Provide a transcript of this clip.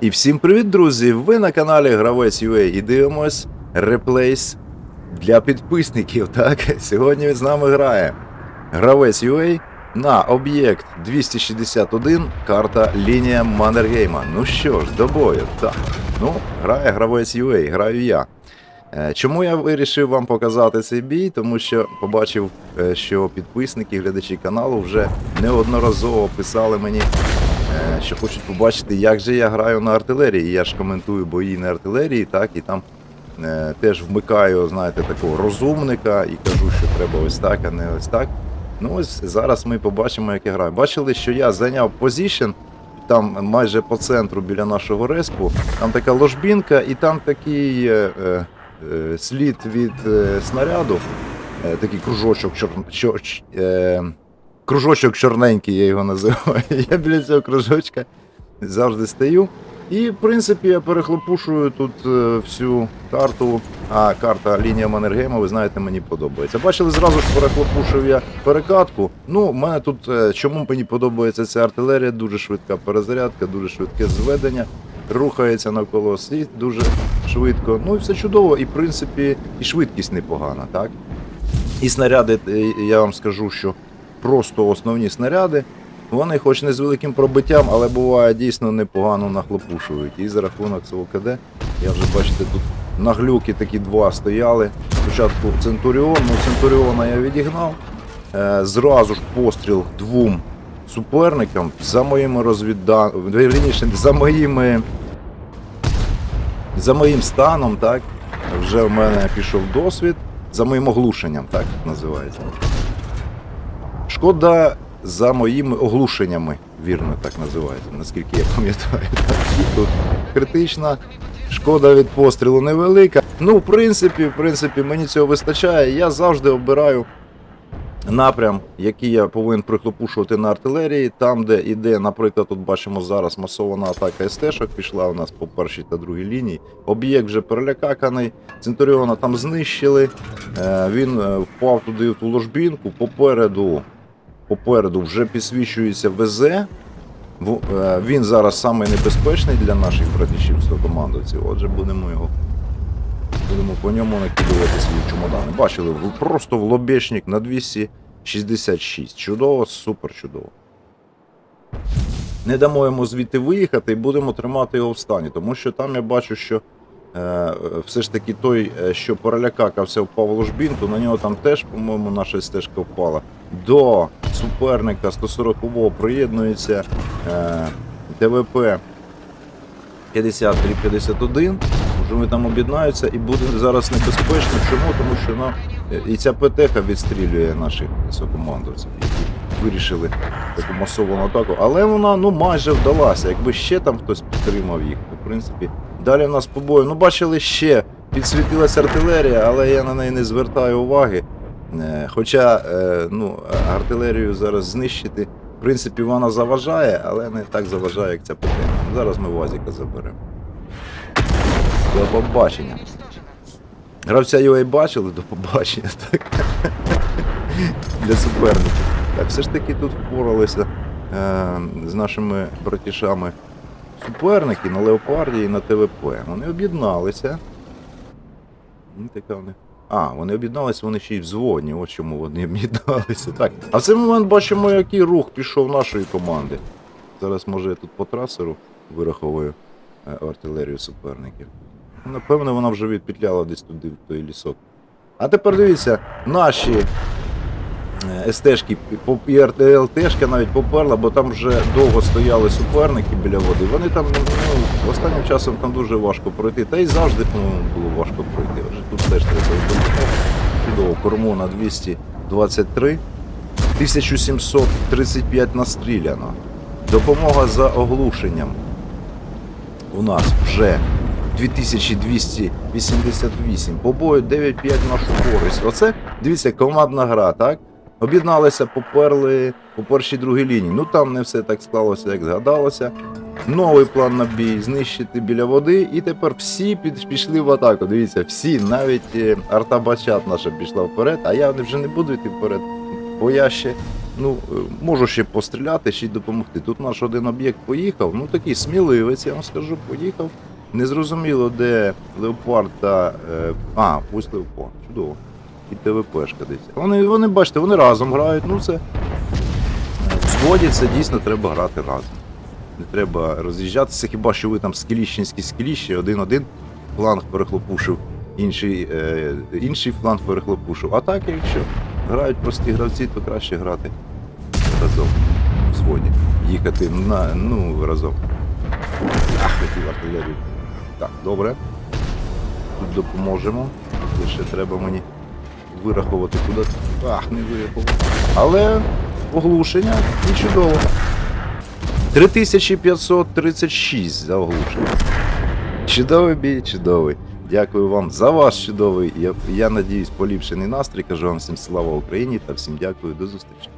І всім привіт, друзі! Ви на каналі Гравець UA і дивимось реплейс для підписників. Так, сьогодні з нами грає Гравець UA на об'єкт 261, карта лінія Маннергейма. Ну що ж, до бою. Так. Ну, грає Гравець UA, граю я. Е, Чому я вирішив вам показати цей бій? Тому що побачив, е, що підписники, глядачі каналу вже неодноразово писали мені, що хочуть побачити, як же я граю на артилерії. Я ж коментую бої на артилерії, так, і там е, теж вмикаю, знаєте, такого розумника і кажу, що треба ось так, а не ось так. Ну ось зараз ми побачимо, як я граю. Бачили, що я зайняв позішн, там майже по центру біля нашого респу, там така ложбінка, і там такий е, е, е, слід від е, снаряду, е, такий кружочок, чор, чор, е, кружочок чорненький, я його називаю. Я біля цього кружочка завжди стою. І, в принципі, я перехлопушую тут е, всю карту. А карта лінія Маннергейма, ви знаєте, мені подобається. Бачили, зразу ж перехлопушив я перекатку. Ну, в мене тут е, чому мені подобається ця артилерія, дуже швидка перезарядка, дуже швидке зведення, рухається навколо осі дуже швидко. Ну і все чудово, і в принципі, і швидкість непогана, так? І снаряди, е, я вам скажу, що просто основні снаряди. Вони хоч не з великим пробиттям, але буває дійсно непогано нахлопушують. І за рахунок цього КД, я вже бачите, тут наглюки такі два стояли. Спочатку Центуріон, ну Центуріона я відігнав. Е, зразу ж постріл двом суперникам за моїми розвідданими, вірніше, за моїми. За моїм станом, так, вже в мене пішов досвід, за моїм оглушенням, так називається. Шкода за моїми оглушеннями, вірно так називається, наскільки я пам'ятаю. Тут критична. Шкода від пострілу невелика. Ну, в принципі, в принципі, мені цього вистачає. Я завжди обираю напрям, який я повинен прихлопушувати на артилерії, там, де іде, наприклад, тут бачимо зараз масована атака СТ-шок пішла у нас по першій та другій лінії. Об'єкт вже перелякаканий, Центуріона там знищили. Е, Він е, впав туди в ту ложбінку. Попереду, попереду вже підсвічується ВЗ. Е, Він зараз самий небезпечний для наших братішів командовців. Отже, будемо його. Будемо по ньому накидувати свої чемодани. Бачили, просто в лобешник на 266. Чудово, супер чудово. Не дамо йому звідти виїхати і будемо тримати його в стані, тому що там я бачу, що е, все ж таки той, е, що перелякакався впав в ложбінку, на нього там теж, по-моєму, наша стежка впала. До суперника 140-го приєднується ТВП 53-51. Може вони там об'єднаються і буде зараз небезпечно. Чому? Тому що ну, і ця ПТХ відстрілює наших високомандовців, вирішили таку масовану атаку. Але вона ну майже вдалася. Якби ще там хтось підтримав їх, то в принципі далі в нас по бою. Ну, бачили ще, підсвітилася артилерія, але я на неї не звертаю уваги. Е, Хоча е, ну, артилерію зараз знищити, в принципі, вона заважає, але не так заважає, як ця ПТХ. Зараз ми Вазіка заберемо. До побачення. Гравця UA бачили, до побачення. Так. Для суперників. Так, все ж таки тут впоралися е, з нашими братішами суперники на Леопарді і на ТВП. Вони об'єдналися. Ну, така в них. А, вони об'єдналися, вони ще й взводні, От чому вони об'єдналися. Так. А в цей момент бачимо, який рух пішов нашої команди. Зараз, може, я тут по трасеру вираховую е, артилерію суперників. Напевно, вона вже відпетляла десь туди, в той лісок. А тепер дивіться, наші СТшки і РТЛТшка навіть поперла, бо там вже довго стояли суперники біля води. Вони там ну, останнім часом там дуже важко пройти. Та й завжди, по-моєму, було важко пройти. Отже, тут теж треба допомогти. Чудово, корму на 223. 1735 настріляно. Допомога за оглушенням. У нас вже 2288. По бою 9-5 нашу користь. Оце, дивіться, командна гра, так? Об'єдналися, поперли по першій другій лінії. Ну там не все так склалося, як згадалося. Новий план на бій, знищити біля води, і тепер всі під, пішли в атаку. Дивіться, всі, навіть е, арта Бачат наша пішла вперед, а я вже не буду йти вперед, бо я ще Ну, е, можу ще постріляти, ще й допомогти. Тут наш один об'єкт поїхав, ну такий сміливець, я вам скажу, поїхав. Незрозуміло, де леопард та. Е, а, ось леопард, чудово. І ТВПшка десь. Вони, вони, бачите, вони разом грають, ну це. В сході це дійсно треба грати разом. Не треба роз'їжджатися, хіба що ви там скіліщенські скіліщі, один-один фланг перехлопушив, інший, е, інший фланг перехлопушив. А так, якщо грають прості гравці, то краще грати разом в сході. Їхати на, ну, разом. Хотів артилерію. Так, добре. Тут допоможемо. Ще треба мені вирахувати куди. Ах, не вирахував. Але оглушення і чудово. 3536 за оглушення. Чудовий бій, чудовий. Дякую вам за ваш чудовий. Я, я надіюсь, поліпшений настрій. Кажу вам всім слава Україні та всім дякую. До зустрічі.